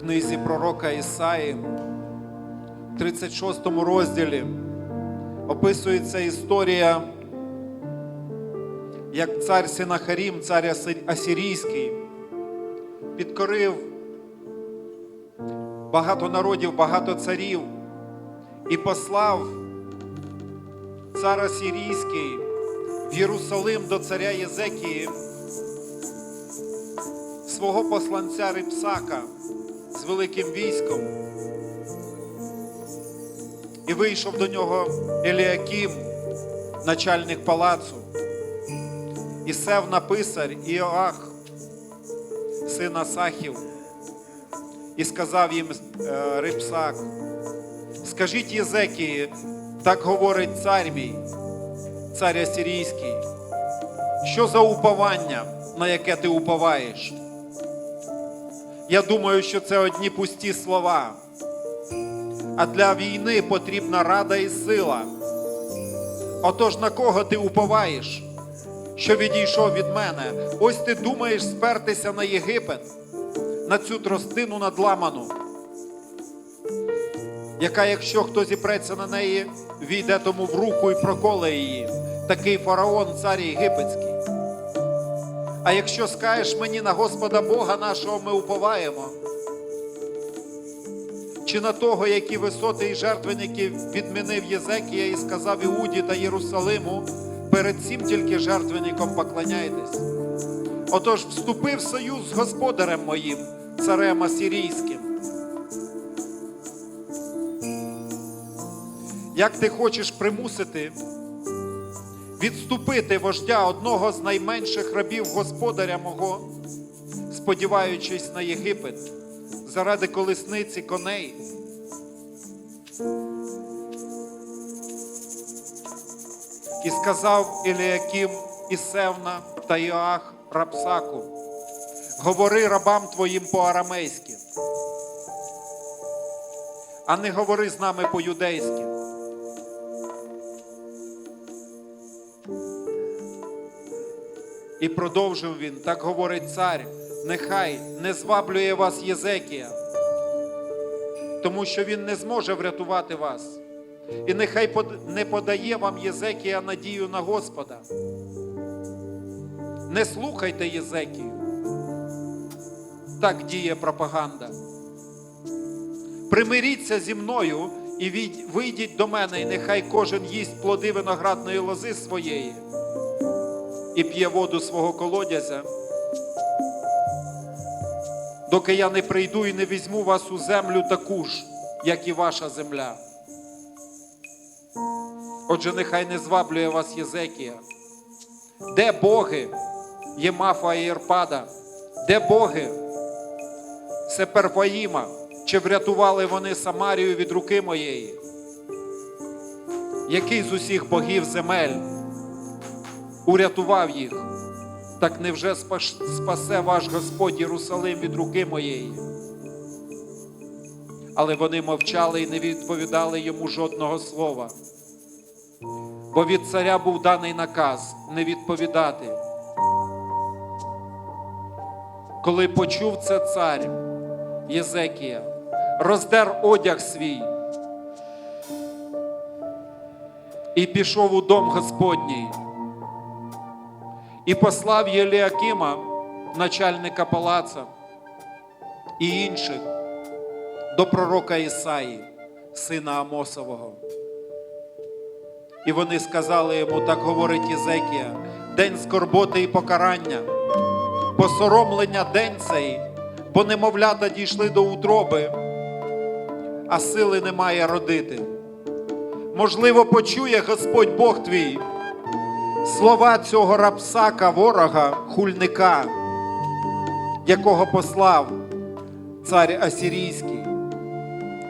книзі пророка Ісаї, в 36 розділі, описується історія, як цар Синахарім, цар Аси- Асирійський, підкорив багато народів, багато царів і послав цар Асирійський в Єрусалим до царя Єзекії свого посланця Рипсака великим військом. І вийшов до нього Еліакім, начальник палацу, і Севна писар Іоах, син Асахів, і сказав їм е, Рипсак, скажіть Єзекії, так говорить цар мій, цар Асирійський, що за уповання, на яке ти уповаєш? Я думаю, що це одні пусті слова. А для війни потрібна рада і сила. Отож на кого ти уповаєш, що відійшов від мене? Ось ти думаєш спертися на Єгипет, на цю тростину надламану, яка, якщо хто зіпреться на неї, війде тому в руку і проколе її. Такий фараон, цар єгипетський. А якщо скажеш мені на Господа Бога нашого ми уповаємо, чи на того, які висоти і жертвенники відмінив Єзекія і сказав Іуді та Єрусалиму, перед цим тільки жертвенником поклоняйтесь. Отож вступи в союз з господарем моїм, царем Асирійським. Як ти хочеш примусити відступити вождя одного з найменших рабів господаря мого, сподіваючись на Єгипет, заради колесниці коней. І сказав Еліаким і Севна та Іоах Рапсаку, говори рабам твоїм по-арамейськи, а не говори з нами по-юдейськи. І продовжив він, так говорить цар, нехай не зваблює вас Єзекія, тому що він не зможе врятувати вас. І нехай не подає вам Єзекія надію на Господа. Не слухайте Єзекію. Так діє пропаганда. Примиріться зі мною і вийдіть до мене, і нехай кожен їсть плоди виноградної лози своєї і п'є воду свого колодязя, доки я не прийду і не візьму вас у землю таку ж, як і ваша земля. Отже, нехай не зваблює вас Єзекія. Де боги Ємафа і Єрпада? Де боги Сеперваїма? Чи врятували вони Самарію від руки моєї? Який з усіх богів земель урятував їх? Так невже спасе ваш Господь Єрусалим від руки моєї? Але вони мовчали і не відповідали йому жодного слова. Бо від царя був даний наказ не відповідати. Коли почув це цар Єзекія, роздер одяг свій і пішов у дом Господній, і послав Єліакима, начальника палаца, і інших до пророка Ісаї, сина Амосового. І вони сказали йому, так говорить Єзекія, день скорботи і покарання, посоромлення день цей, бо немовлята дійшли до утроби, а сили немає родити. Можливо, почує Господь Бог твій слова цього рабсака, ворога, хульника, якого послав цар Асирійський,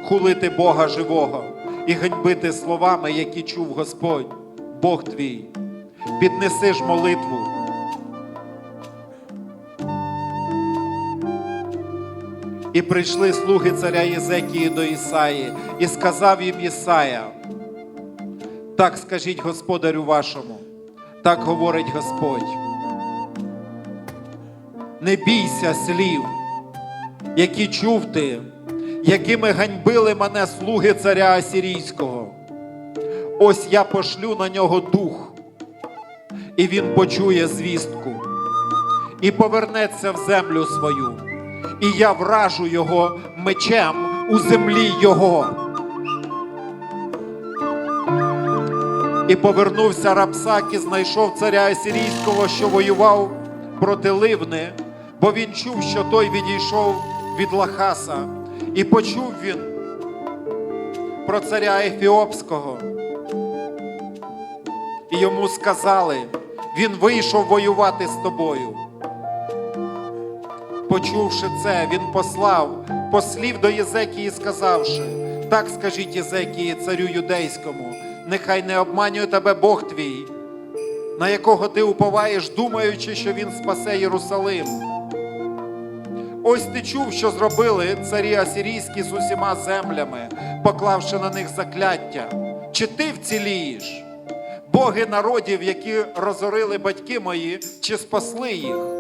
хулити Бога живого і ганьбити словами, які чув Господь, Бог твій. Піднеси ж молитву. І прийшли слуги царя Єзекії до Ісаї, і сказав їм Ісая, так скажіть господарю вашому, так говорить Господь. Не бійся слів, які чув ти, якими ганьбили мене слуги царя Асірійського. Ось я пошлю на нього дух, і він почує звістку, і повернеться в землю свою, і я вражу його мечем у землі його. І повернувся Рапсак і знайшов царя Асірійського, що воював проти Ливни, бо він чув, що той відійшов від Лахаса, і почув він про царя Ефіопського. І йому сказали, він вийшов воювати з тобою. Почувши це, він послав послів до Єзекії, сказавши: так скажіть Єзекії, царю юдейському, нехай не обманює тебе Бог твій, на якого ти уповаєш, думаючи, що він спасе Єрусалим. Ось ти чув, що зробили царі асірійські з усіма землями, поклавши на них закляття. Чи ти вцілієш? Боги народів, які розорили батьки мої, чи спасли їх?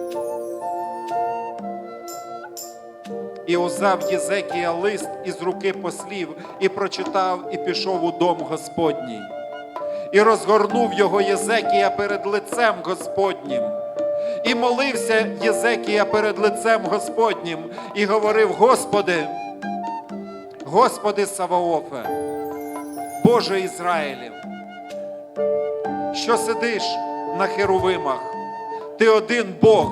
І узяв Єзекія лист із руки послів, і прочитав, і пішов у дом Господній. І розгорнув його Єзекія перед лицем Господнім. І молився Єзекія перед лицем Господнім, і говорив: Господи, Господи Саваофе, Боже Ізраїлів, що сидиш на херовимах, ти один Бог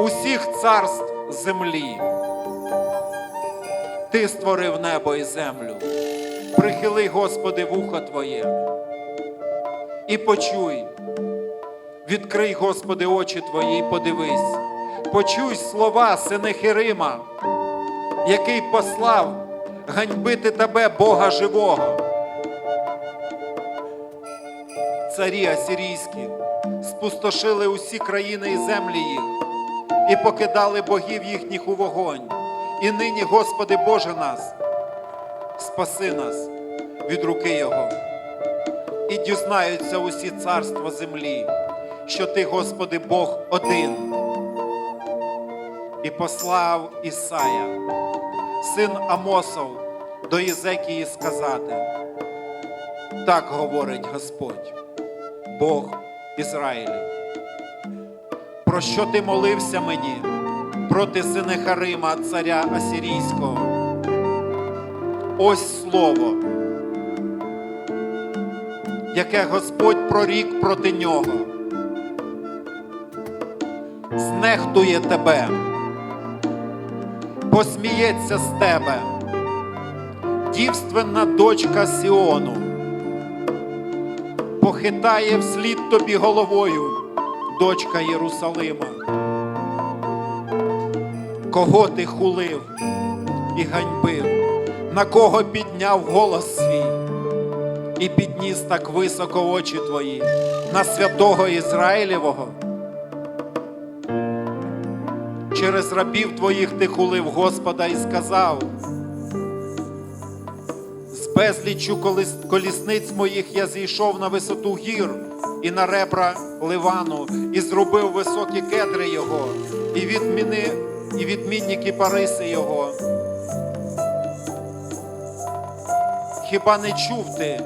усіх царств землі. Ти створив небо і землю. Прихили, Господи, вухо Твоє. І почуй, відкрий, Господи, очі Твої, і подивись, почуй слова Сенехирима, який послав ганьбити тебе, Бога живого. Царі асірійські спустошили усі країни і землі їх і покидали богів їхніх у вогонь. І нині, Господи Боже нас, спаси нас від руки Його. І дізнаються усі царства землі, що Ти, Господи, Бог один. І послав Ісая, син Амосов, до Єзекії сказати: так говорить Господь, Бог Ізраїлів про що ти молився мені проти Синехарима, царя Асірійського? Ось слово, яке Господь прорік проти нього. Знехтує тебе, посміється з тебе, дівственна дочка Сіону, похитає вслід тобі головою дочка Єрусалима. Кого ти хулив і ганьбив, на кого підняв голос свій і підніс так високо очі твої на святого Ізраїлєвого? Через рабів твоїх ти хулив Господа і сказав. З безліччю колісниць моїх я зійшов на висоту гір і на ребра Ливану, і зробив високі кедри його, і відміни, і відмінні кіпариси його. Хіба не чув ти,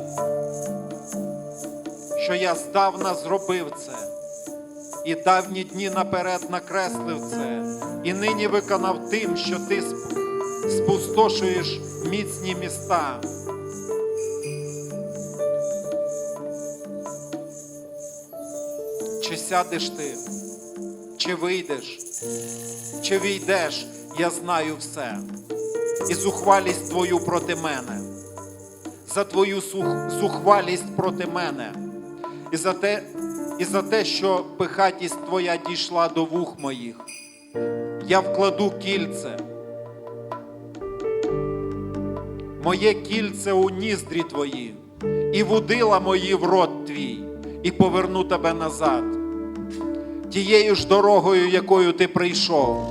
що я здавна зробив це, і давні дні наперед накреслив це, і нині виконав тим, що ти спустошуєш міцні міста. Сядеш ти, чи вийдеш, чи війдеш, я знаю все. І зухвалість твою проти мене, за твою зухвалість проти мене, і за те, і за те, що пихатість твоя дійшла до вух моїх. Я вкладу кільце. Моє кільце у ніздрі твої, і вудила мої в рот твій, і поверну тебе назад, тією ж дорогою, якою ти прийшов.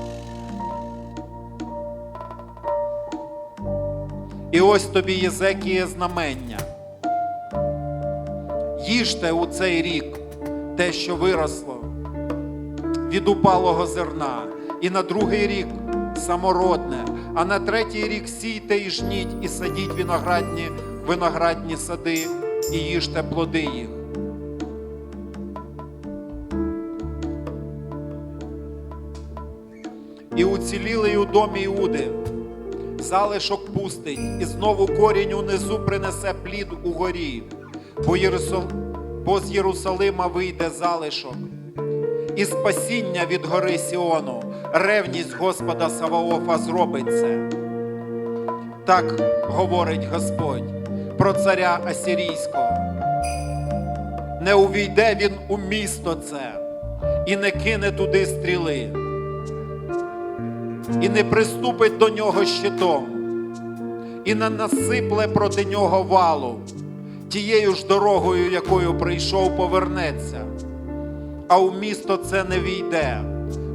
І ось тобі Єзекіє знамення. Їжте у цей рік те, що виросло від упалого зерна, і на другий рік самородне, а на третій рік сійте і жніть, і садіть виноградні, виноградні сади, і їжте плоди їх. І уцілілий у домі Іуди, залишок пустить, і знову корінь унизу принесе плід угорі, бо, Єрусал... бо з Єрусалима вийде залишок. І спасіння від гори Сіону, ревність Господа Саваофа зробить це. Так говорить Господь про царя Асірійського. Не увійде він у місто це, і не кине туди стріли, і не приступить до нього щитом, і не насипле проти нього валу, тією ж дорогою, якою прийшов, повернеться а у місто це не війде,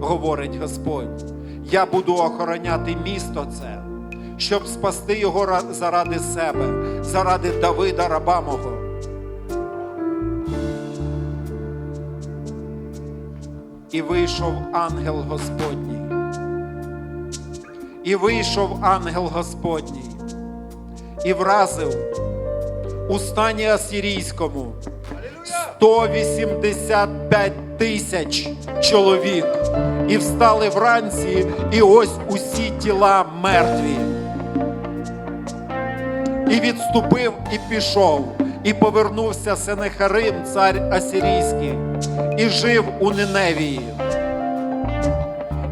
говорить Господь. Я буду охороняти місто це, щоб спасти його заради себе, заради Давида, раба мого. І вийшов ангел Господній. І вийшов ангел Господній і вразив у стані асірійському 185 тисяч чоловік. І встали вранці, і ось усі тіла мертві. І відступив, і пішов, і повернувся Сенехарим, цар Асирійський, і жив у Ниневії.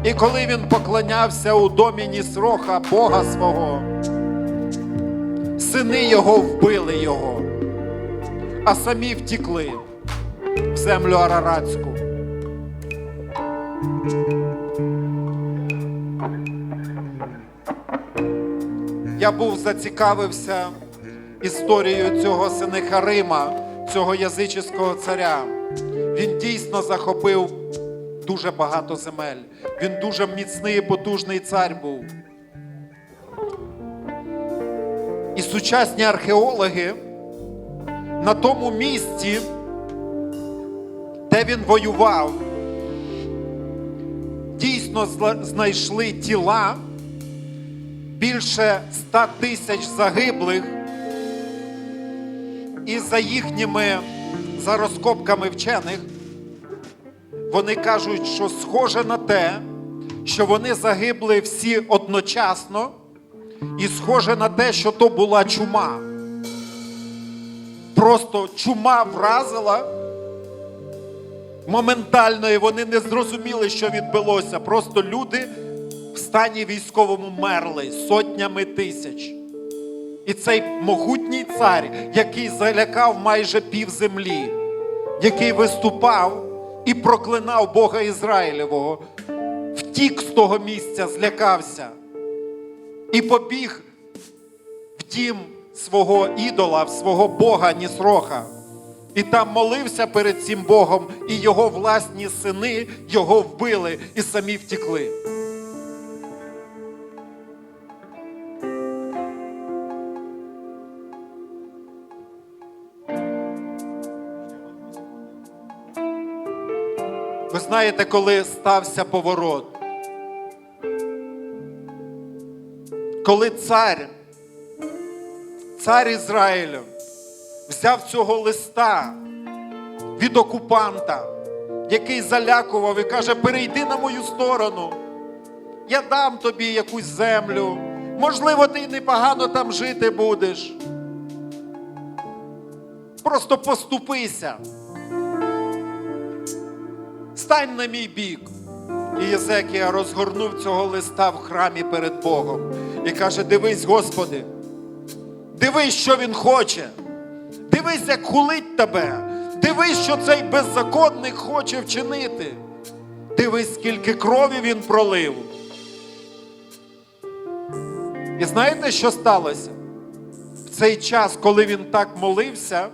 І коли він поклонявся у домі Нісроха, Бога свого, сини його вбили його, а самі втікли в землю Араратську. Я був зацікавився історією цього Сенехарима, цього язичського царя. Він дійсно захопив дуже багато земель. Він дуже міцний і потужний цар був. І сучасні археологи на тому місці, де він воював, дійсно знайшли тіла більше ста тисяч загиблих, і за їхніми за розкопками вчених, вони кажуть, що схоже на те, що вони загибли всі одночасно, і схоже на те, що то була чума. Просто чума вразила моментально, і вони не зрозуміли, що відбулося. Просто люди в стані військовому мерли сотнями тисяч. І цей могутній цар, який залякав майже пів землі, який виступав і проклинав Бога Ізраїлевого, втік з того місця, злякався і побіг в дім свого ідола, в свого Бога Нісроха. І там молився перед цим Богом, і його власні сини його вбили і самі втікли. Знаєте, коли стався поворот? Коли цар, цар Ізраїлю, взяв цього листа від окупанта, який залякував і каже: перейди на мою сторону, я дам тобі якусь землю. Можливо, ти непогано там жити будеш. Просто поступися. Стань на мій бік. І Єзекія розгорнув цього листа в храмі перед Богом і каже: Дивись, Господи, дивись, що він хоче. Дивись, як хулить тебе. Дивись, що цей беззаконник хоче вчинити. Дивись, скільки крові він пролив. І знаєте, що сталося? В цей час, коли він так молився,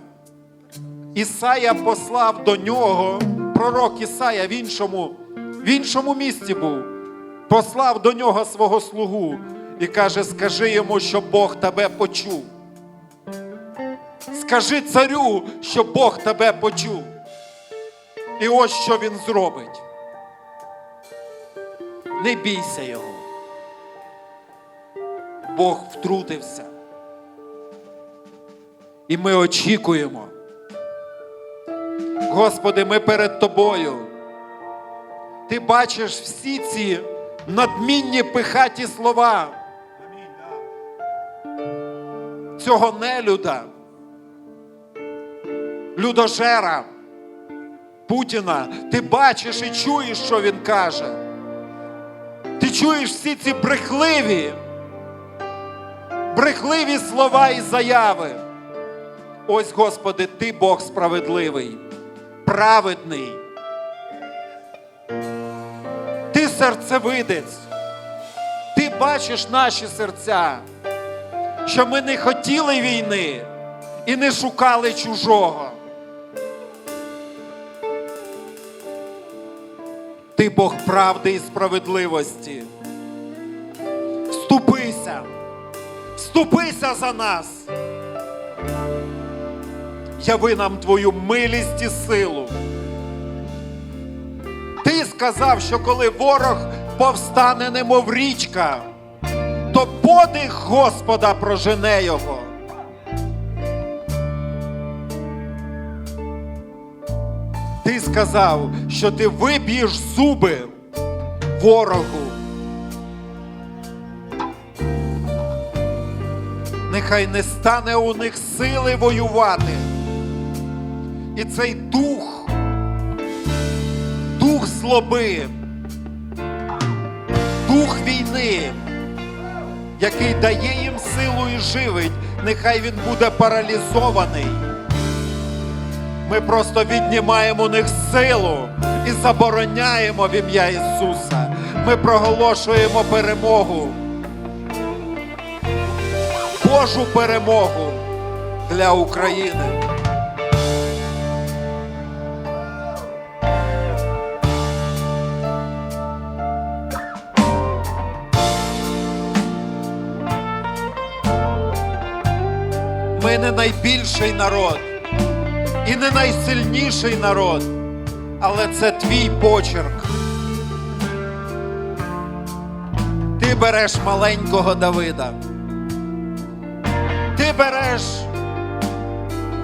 Ісая послав до нього, пророк Ісая в іншому, в іншому місці був, послав до нього свого слугу і каже: Скажи йому, що Бог тебе почув. Скажи царю, що Бог тебе почув. І ось що він зробить. Не бійся його. Бог втрутився. І ми очікуємо. Господи, ми перед Тобою. Ти бачиш всі ці надмінні пихаті слова цього нелюда, людожера Путіна. Ти бачиш і чуєш, що він каже. Ти чуєш всі ці брехливі, брехливі слова і заяви. Ось, Господи, Ти Бог справедливий, праведний. Ти серцевидець. Ти бачиш наші серця, що ми не хотіли війни і не шукали чужого. Ти Бог правди і справедливості. Вступися, вступися за нас. Яви нам твою милість і силу. Ти сказав, що коли ворог повстане, немов річка, то подих Господа прожене його. Ти сказав, що ти виб'єш зуби ворогу. Нехай не стане у них сили воювати. І цей дух, дух злоби, дух війни, який дає їм силу і живить, нехай він буде паралізований. Ми просто віднімаємо у них силу і забороняємо в ім'я Ісуса. Ми проголошуємо перемогу. Божу перемогу для України. Найбільший народ і не найсильніший народ, але це твій почерк. Ти береш маленького Давида. Ти береш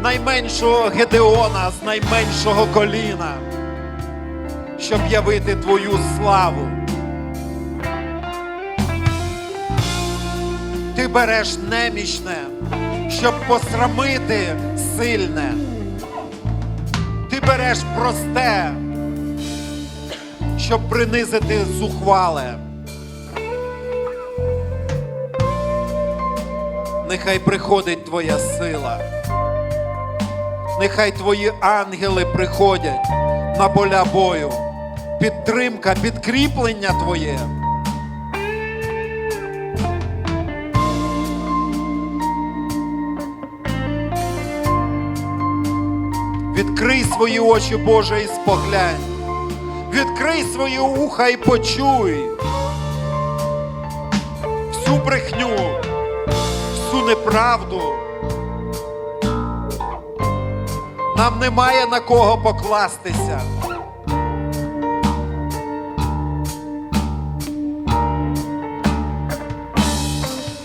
найменшого Гедеона з найменшого коліна, щоб явити твою славу. Ти береш немічне, щоб посрамити сильне. Ти береш просте, щоб принизити зухвале. Нехай приходить твоя сила. Нехай твої ангели приходять на поля бою. Підтримка, підкріплення твоє. Відкрий свої очі, Боже, і споглянь. Відкрий свої уха і почуй. Всю брехню, всю неправду. Нам немає на кого покластися.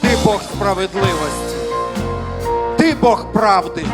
Ти Бог справедливості. Ти Бог правди.